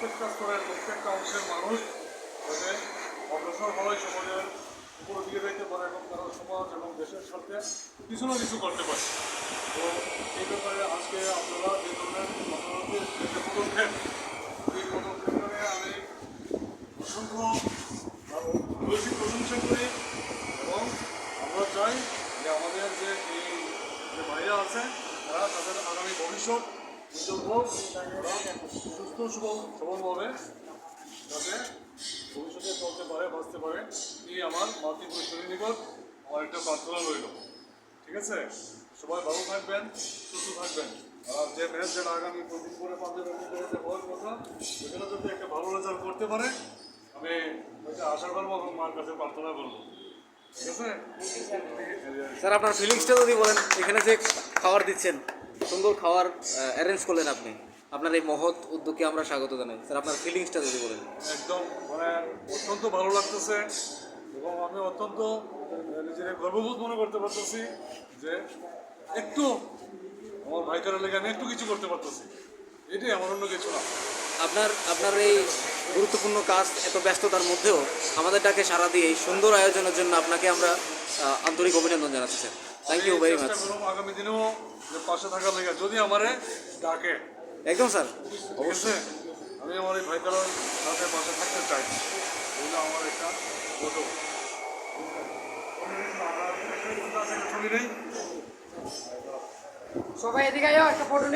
প্রত্যেকটা স্তরের প্রত্যেকটা অংশের মানুষ যাতে অগ্রসর হয় সমাজের উপর দিকে যাইতে পারে এবং তারা সমাজ এবং দেশের সাথে কিছু না কিছু করতে পারে। তো এই ব্যাপারে আজকে আপনারা যে ধরনের আমি প্রশংসা করি এবং আমরা চাই যে আমাদের যে এই যে ভাইরা আছে, তারা তাদের আগামী ভবিষ্যৎ উজ্জ্বল সুস্থ সবল সবলভাবে যাতে ভবিষ্যতে চলতে পারে বাঁচতে পারে এই আমার মাতৃপরিচয়ের নিকট আমার একটা প্রার্থনা রইল ঠিক আছে সবাই ভালো থাকবেন সুস্থ থাকবেন আর যে ম্যাচ যেটা আগামী প্রতিদিন করে পাঞ্জাবের মধ্যে হওয়ার কথা সেখানে যদি একটা ভালো রেজাল্ট করতে পারে আমি আশা করব এবং মার কাছে প্রার্থনা করব ঠিক আছে স্যার, আপনার ফিলিংসটা যদি বলেন, এখানে যে খাবার দিচ্ছেন। সুন্দর খাওয়ার অ্যারেঞ্জ করলেন আপনি। আপনার এই মহৎ উদ্যোগকে আমরা স্বাগত জানাই। স্যার আপনার ফিলিংসটা যদি বলেন। একদম মানে অত্যন্ত ভালো লাগতেছে এবং আমি অত্যন্ত নিজের গর্ববোধ মনে করতে পারতেছি যে একটু আমার ভাইকারের লেগে আমি একটু কিছু করতে পারতেছি। এটাই আমার অন্য কিছু না। আপনার আপনার এই গুরুত্বপূর্ণ কাজ এত ব্যস্ততার মধ্যেও আমাদের ডাকে সারা দিয়ে এই সুন্দর আয়োজনের জন্য আপনাকে আমরা আন্তরিক অভিনন্দন জানাচ্ছি sir. Thank you very much আগামী দিনেও পাশে থাকার লাগে। যদি আমারে ডাকে একদম স্যার। অবশ্যই। আমি আমার এই ভাইকারের সাথে পাশে থাকতে চাই। এগুলো আমার একটা ফটো নেই সবাই এদিকে একটা ফটো